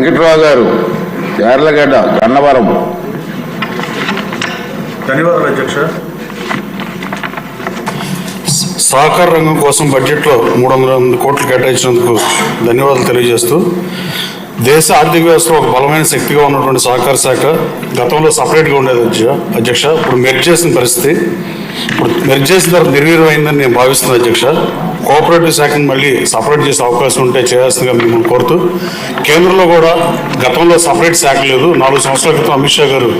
వెంకట్రావు గారు యార్లగడ్డ గన్నవరం. ధన్యవాదాలు అధ్యక్ష. సహకార రంగం కోసం బడ్జెట్లో మూడు వందల ఎనిమిది కోట్లు కేటాయించినందుకు ధన్యవాదాలు తెలియజేస్తూ దేశ ఆర్థిక వ్యవస్థలో ఒక బలమైన శక్తిగా ఉన్నటువంటి సహకార శాఖ గతంలో సపరేట్గా ఉండేది అధ్యక్ష అధ్యక్ష. ఇప్పుడు మెర్జ్ చేసిన పరిస్థితి ఇప్పుడు మెర్జ్ చేసిన తర్వాత నిర్వీర్యమైందని నేను భావిస్తున్నాను అధ్యక్ష. కోఆపరేటివ్ శాఖను మళ్ళీ సపరేట్ చేసే అవకాశం ఉంటే చేయాల్సిందిగా మిమ్మల్ని కోరుతూ కేంద్రంలో కూడా గతంలో సపరేట్ శాఖ లేదు. నాలుగు సంవత్సరాల క్రితం అమిత్ షా గారు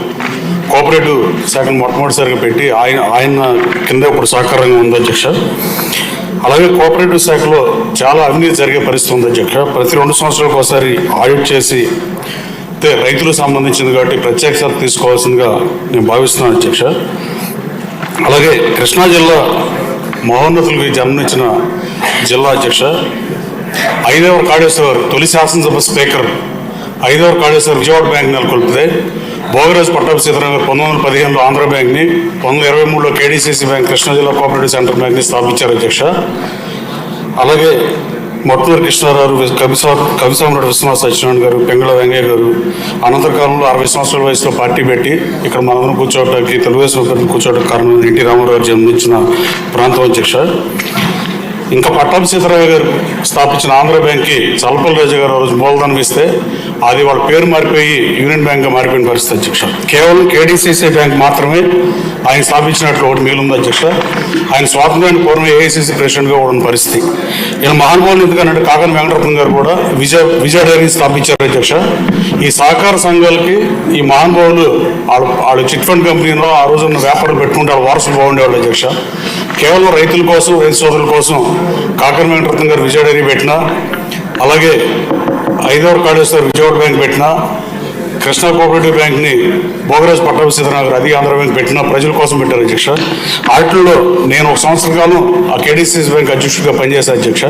కోఆపరేటివ్ శాఖను మొట్టమొదటిసారిగా పెట్టి ఆయన ఆయన కింద ఇప్పుడు సహకారంగా ఉంది అధ్యక్ష. అలాగే కోఆపరేటివ్ శాఖలో చాలా అవినీతి జరిగే పరిస్థితి ఉంది అధ్యక్ష. ప్రతి రెండు సంవత్సరాలకు ఒకసారి ఆడిట్ చేసి రైతులకు సంబంధించింది కాబట్టి ప్రత్యేక శ్రద్ధ తీసుకోవాల్సిందిగా నేను భావిస్తున్నాను అధ్యక్ష. అలాగే కృష్ణా జిల్లా మహోన్నతులకి జన్మనిచ్చిన జిల్లా అధ్యక్ష ఐదవ కాళేశ్వర్ తొలి శాసనసభ స్పీకర్ ఐదవ కాళేశ్వర్ విజయవాడ బ్యాంక్ నెలకొల్పితే భోగరాజు పట్టాభి సీతారాం గారు పంతొమ్మిది వందల పదిహేనులో ఆంధ్ర బ్యాంక్ని పంతొమ్మిది ఇరవై మూడులో కేడీసీసీ బ్యాంక్ కృష్ణా జిల్లా కోఆపరేటివ్ సెంటర్ బ్యాంక్ని స్థాపించారు అధ్యక్ష. అలాగే మొట్టూరు కృష్ణారావు కవిసా కవిసామరెడ్డి విశ్వనాథ సత్యనారాయణ గారు పెంగళ వెంగయ్య గారు అనంతర కాలంలో అరవై సంవత్సరాల వయసులో పార్టీ పెట్టి ఇక్కడ మనందరం కూర్చోవడానికి తెలుగుదేశం కూర్చోవడానికి కారణం ఎన్టీ రామారావు గారు జన్మించిన ప్రాంతం అధ్యక్ష ఇంకా పట్టాభి సీతారామయ్య గారు స్థాపించిన ఆంధ్ర బ్యాంక్కి చల్లపల్లి రాజు గారు ఆ రోజు మూలధనం ఇస్తే అది వాళ్ళ పేరు మారిపోయి యూనియన్ బ్యాంక్గా మారిపోయిన పరిస్థితి అధ్యక్ష కేవలం కేడీసీసీ బ్యాంక్ మాత్రమే ఆయన స్థాపించినట్లు ఒకటి మిగిలింది అధ్యక్ష ఆయన స్వాతంత్రానికి పూర్వం ఏఐసీసీ ప్రెసిడెంట్గా ఉన్న పరిస్థితి. ఈయన మహానుభావులు ఎందుకంటే కాకన వెంకటరత్నం గారు కూడా విజయ విజయ డైరీ స్థాపించారు అధ్యక్ష. ఈ సహకార సంఘాలకి ఈ మహానుభావులు వాళ్ళు వాళ్ళు చిట్ ఫండ్ కంపెనీలో ఆ రోజున వ్యాపారం పెట్టుకుంటే వాళ్ళ వారసులు బాగుండేవాళ్ళు అధ్యక్ష. కేవలం రైతుల కోసం రైతు సోదరుల కోసం కాకర వెంకటరత్నం గారు విజయ డైరీ పెట్టినా అలాగే ఐదవ కాళేశ్వర విజయవాడ బ్యాంక్ పెట్టినా కృష్ణా కోఆపరేటివ్ బ్యాంక్ని భోగరాజ్ పట్టాభి సీతారామన్ అది ఆంధ్ర బ్యాంక్ పెట్టిన ప్రజల కోసం పెట్టారు అధ్యక్ష. ఆటల్లో నేను ఒక సంవత్సర కాలం ఆ కేడీసీఎస్ బ్యాంక్ అధ్యక్షుడిగా పనిచేశాను అధ్యక్ష.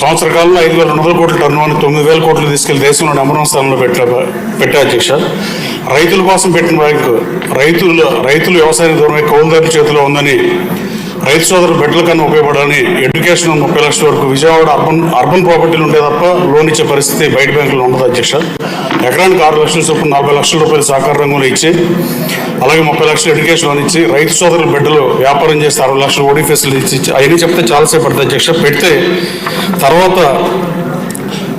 సంవత్సర కాలంలో ఐదు వేల రెండు వందల కోట్ల టర్న్ తొమ్మిది వేల కోట్లు తీసుకెళ్ళి దేశంలో నెంబర్ వన్ స్థానంలో పెట్టా పెట్టా అధ్యక్ష. రైతుల కోసం పెట్టిన బ్యాంకు రైతులు రైతులు వ్యవసాయం దూరమై కౌలుదారుల చేతిలో ఉందని రైతు సోదరు బిడ్డల కన్నా ఉపయోగపడాలని ఎడ్యుకేషన్ ముప్పై లక్షల వరకు విజయవాడ అర్బన్ అర్బన్ ప్రాపర్టీలు ఉంటే తప్ప లోన్ ఇచ్చే పరిస్థితి బయట బ్యాంకులు ఉండదు అధ్యక్ష. ఎకరానికి ఆరు లక్షల చొప్పున నలభై లక్షల రూపాయలు సహకార రంగంలో ఇచ్చి అలాగే ముప్పై లక్షలు ఎడ్యుకేషన్ లోన్ ఇచ్చి రైతు సోదరుల బిడ్డలు వ్యాపారం చేస్తే అరవై లక్షలు ఓడి ఫెసిలిటీ ఇచ్చి అవన్నీ చెప్తే చాలాసేపు పడుతుంది అధ్యక్ష. పెడితే తర్వాత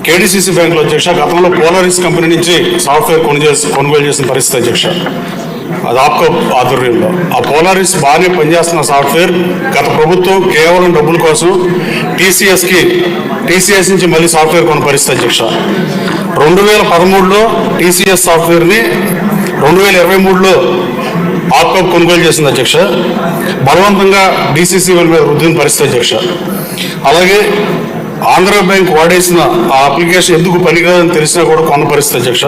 కేడీసీసీ బ్యాంకులో అధ్యక్ష గతంలో పోలారిస్ కంపెనీ నుంచి సాఫ్ట్వేర్ కొనుగోలు చేసిన పరిస్థితి అధ్యక్ష. అది ఆప్కో ఆధ్వర్యంలో. ఆ పోలారిస్ బాగానే పనిచేస్తున్న సాఫ్ట్వేర్ గత ప్రభుత్వం కేవలం డబ్బుల కోసం టీసీఎస్కి టీసీఎస్ నుంచి మళ్ళీ సాఫ్ట్వేర్ కొన్న పరిస్థితి అధ్యక్ష. రెండు వేల పదమూడులో టీసీఎస్ సాఫ్ట్వేర్ని రెండు వేల ఇరవై మూడులో ఆప్కో కొనుగోలు చేసింది అధ్యక్ష. బలవంతంగా డీసీసీ మీద వృద్ధిన పరిస్థితి అధ్యక్ష. అలాగే ఆంధ్ర బ్యాంక్ వాడేసిన ఆ అప్లికేషన్ ఎందుకు పనికిరాదని తెలిసినా కూడా కొన్న పరిస్థితి అధ్యక్ష.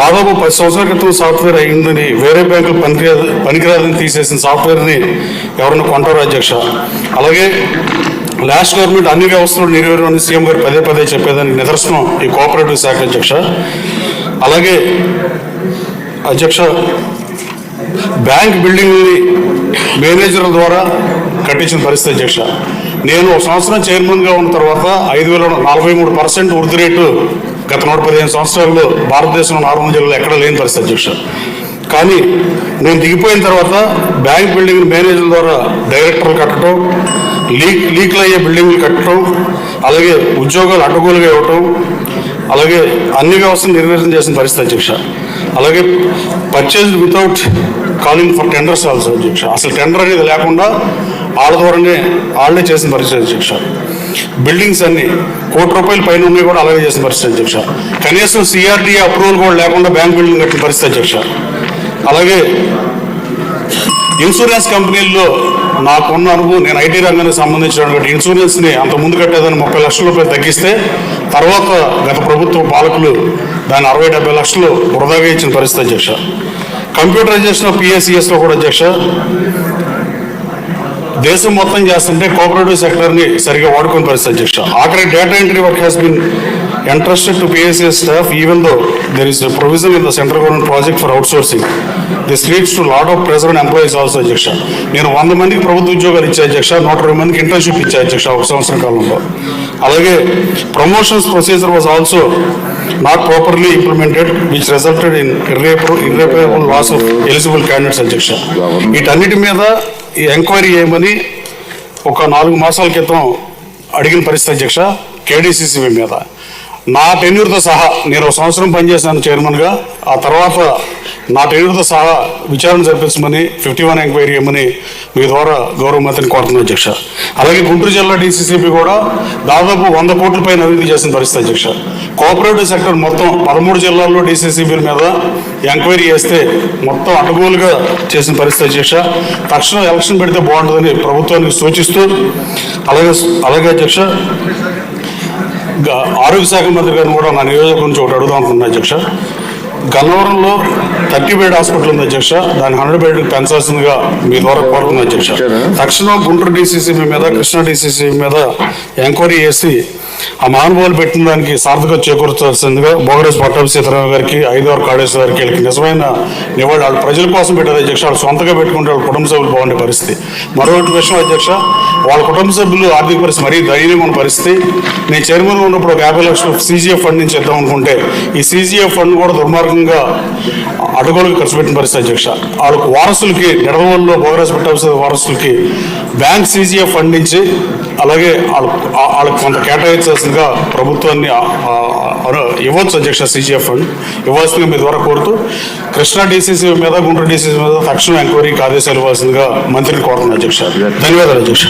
దాదాపు పది సంవత్సరాల క్రితం సాఫ్ట్వేర్ అయిందని వేరే బ్యాంకులు పనికిరాదు పనికిరాదని తీసేసిన సాఫ్ట్వేర్ని ఎవరైనా కొంటారు అధ్యక్ష? అలాగే లాస్ట్ గవర్నమెంట్ అన్ని వ్యవస్థలు నిర్వహణ సీఎం గారు పదే పదే చెప్పేదానికి నిదర్శనం ఈ కోఆపరేటివ్ శాఖ అధ్యక్ష. అలాగే అధ్యక్ష బ్యాంక్ బిల్డింగ్ని మేనేజర్ల ద్వారా కట్టించిన పరిస్థితి అధ్యక్ష. నేను ఒక సంవత్సరం చైర్మన్గా ఉన్న తర్వాత ఐదు వేల నలభై మూడు పర్సెంట్ వృద్ధి రేటు గత నూట పదిహేను సంవత్సరాల్లో భారతదేశంలో నార్మల్ జిల్లాలో ఎక్కడ లేని పరిస్థితి అధ్యక్ష. కానీ నేను దిగిపోయిన తర్వాత బ్యాంక్ బిల్డింగ్ మేనేజర్ల ద్వారా డైరెక్టర్లు కట్టడం లీక్ లీక్లు అయ్యే బిల్డింగ్లు కట్టడం అలాగే ఉద్యోగాలు అడ్డగోలుగా ఇవ్వటం అలాగే అన్ని వ్యవస్థలు నిర్వహణ చేసిన పరిస్థితి అధ్యక్ష. అలాగే purchase without calling for tenders also అధ్యక్ష. అసలు టెండర్ అనేది లేకుండా వాళ్ళ ద్వారానే వాళ్ళే చేసిన పరిస్థితి అధ్యక్ష. బిల్డింగ్స్ అన్ని కోటి రూపాయల పైన ఉన్నాయి కూడా అలాగే చేసిన పరిస్థితి అధ్యక్ష. కనీసం సిఆర్డీ అప్రూవల్ కూడా లేకుండా బ్యాంక్ బిల్డింగ్ కట్టిన పరిస్థితి అధ్యక్ష. అలాగే ఇన్సూరెన్స్ కంపెనీల్లో నాకున్న అనుభవం నేను ఐటీ రంగానికి సంబంధించినటువంటి ఇన్సూరెన్స్ని అంత ముందు కట్టేదాన్ని ముప్పై లక్షల రూపాయలు తగ్గిస్తే తర్వాత గత ప్రభుత్వ పాలకులు దాన్ని అరవై డెబ్బై లక్షలు వృధాగా ఇచ్చిన పరిస్థితి అధ్యక్ష కంప్యూటరైజేషన్ ఆఫ్ పిఎస్సిఎస్లో కూడా అధ్యక్ష దేశం మొత్తం చేస్తుంటే కోఆపరేటివ్ సెక్టర్ని సరిగా వాడుకునే పరిస్థితి అధ్యక్ష ఆఖరి data entry work has been entrusted to PSS staff even though there is a provision in the central government project for outsourcing. This leads to lot of pressure and employees also అధ్యక్ష. నేను వంద మందికి ప్రభుత్వ ఉద్యోగాలు ఇచ్చే అధ్యక్ష నూట ఇరవై మందికి ఇంటర్న్షిప్ ఇచ్చే అధ్యక్ష ఒక సంవత్సరం కాలంలో. అలాగే promotions procedure was also not properly implemented which resulted in irrepar irreparable loss of eligible candidates అధ్యక్ష వీటన్నిటి మీద ఈ ఎంక్వైరీ చేయమని ఒక నాలుగు మాసాల క్రితం అడిగిన పరిస్థితి అధ్యక్ష కేడీసీసీబీ మీద. నా టెన్యూర్తో సహా నేను ఒక సంవత్సరం పనిచేశాను చైర్మన్గా ఆ తర్వాత నా టెన్యూర్తో సహా విచారణ జరిపించమని ఫిఫ్టీ వన్ ఎంక్వైరీ ఇవ్వమని మీ ద్వారా గౌరవ మంత్రిని కోరుతున్నాను అధ్యక్ష. అలాగే గుంటూరు జిల్లా డీసీసీబీ కూడా దాదాపు వంద కోట్ల పైన అభివృద్ధి చేసిన పరిస్థితి అధ్యక్ష. కోఆపరేటివ్ సెక్టర్ మొత్తం పదమూడు జిల్లాల్లో డీసీసీబీల మీద ఎంక్వైరీ చేస్తే మొత్తం అడ్డగోలుగా చేసిన పరిస్థితి అధ్యక్ష. తక్షణం ఎలక్షన్ పెడితే బాగుంటుందని ప్రభుత్వానికి సూచిస్తూ అలాగే అలాగే అధ్యక్ష ఆరోగ్య శాఖ మంత్రి గారిని కూడా నా నియోజకవర్గం నుంచి ఒకటి అడుగుదాం అనుకున్నా అధ్యక్ష. గన్నవరంలో థర్టీ బెడ్ హాస్పిటల్ ఉంది అధ్యక్ష. దాన్ని హండ్రెడ్ బెడ్ పెంచాల్సిందిగా మీ ద్వారా కోరుతుంది అధ్యక్ష. తక్షణం గుంటూరు డీసీసీ మీద కృష్ణా డీసీసీ మీద ఎంక్వైరీ చేసి ఆ మహానుభావులు పెట్టిన దానికి సార్థకత చేకూర్చాల్సిందిగా బోగరేజ్ పట్టాభి సీతారామ గారికి ఐదవర్ కాళేశ్వర గారికి వీళ్ళకి నిజమైన నివాళి వాళ్ళు ప్రజల కోసం పెట్టారు అధ్యక్ష. వాళ్ళు సొంతగా పెట్టుకుంటే వాళ్ళ కుటుంబ సభ్యులు బాగుండే పరిస్థితి. మరొకటి విషయం అధ్యక్ష వాళ్ళ కుటుంబ సభ్యులు ఆర్థిక పరిస్థితి మరీ దయనీయమైన పరిస్థితి. నేను చైర్మన్ ఉన్నప్పుడు ఒక యాభై లక్షలు సీజీఎఫ్ ఫండ్ నుంచి ఇద్దాం అనుకుంటే ఈ సీజీఎఫ్ ఫండ్ కూడా దుర్మార్గంగా అడుగులకు ఖర్చు పెట్టిన పరిస్థితి అధ్యక్ష. వాళ్ళకు వారసులకి నిడదవల్లో బోగరాజ్ పెట్టాల్సిన వారసులకి బ్యాంక్ సీజీఎఫ్ ఫండ్ నుంచి అలాగే వాళ్ళకు వాళ్ళకి కొంత కేటాయించాల్సిందిగా ప్రభుత్వాన్ని ఇవ్వచ్చు అధ్యక్ష సీజీఎఫ్ ఫండ్ ఇవ్వాల్సిందిగా మీ ద్వారా కోరుతూ కృష్ణా డీసీసీ మీద గుంటూరు డీసీసీ మీద తక్షణ ఎంక్వైరీకి ఆదేశాలు ఇవ్వాల్సిందిగా మంత్రిని కోరుతున్నాను అధ్యక్ష. ధన్యవాదాలు అధ్యక్ష.